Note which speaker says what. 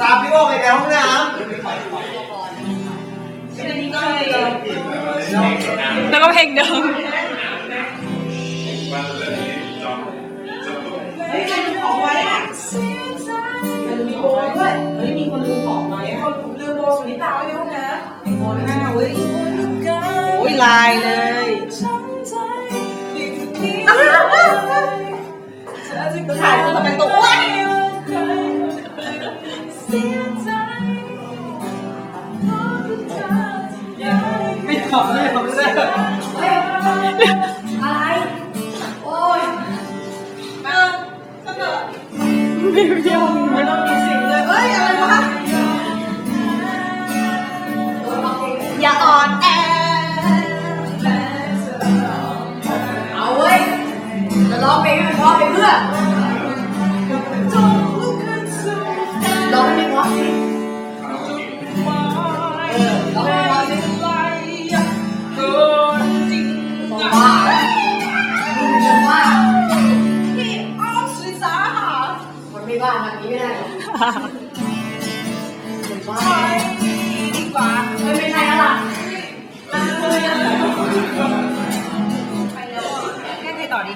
Speaker 1: ตามพี่โอไปในห้องน้ำ
Speaker 2: แล้วก็เพลงเดิม
Speaker 3: เฮ้ยใครลืมของไว้อะมันมีโบยด้วยเฮ้ยมีคนลืมของไว้เขาลืมโบสุนิตาไว้ในห้องน้ำมีโบยห้าเว้ยโอ้ยลายเลย ไม่ทำไม่ทำเลย
Speaker 4: อะไร โอ้ย
Speaker 2: ไม่เพียว
Speaker 3: ไม่ต้องมีสิ่งเลยเอ้ย อะไรวะ
Speaker 4: อย่าอ่อนแอเอาเว้ยจะร้องเพลงให้มันพราะไปเพื่อ มันไม่ว่ามันนี้ไม่ได้หรอกมันว่า
Speaker 3: ดีกว่า
Speaker 4: มันไม่ใช่แล้วล่ะ
Speaker 3: แค่ไงต่อดี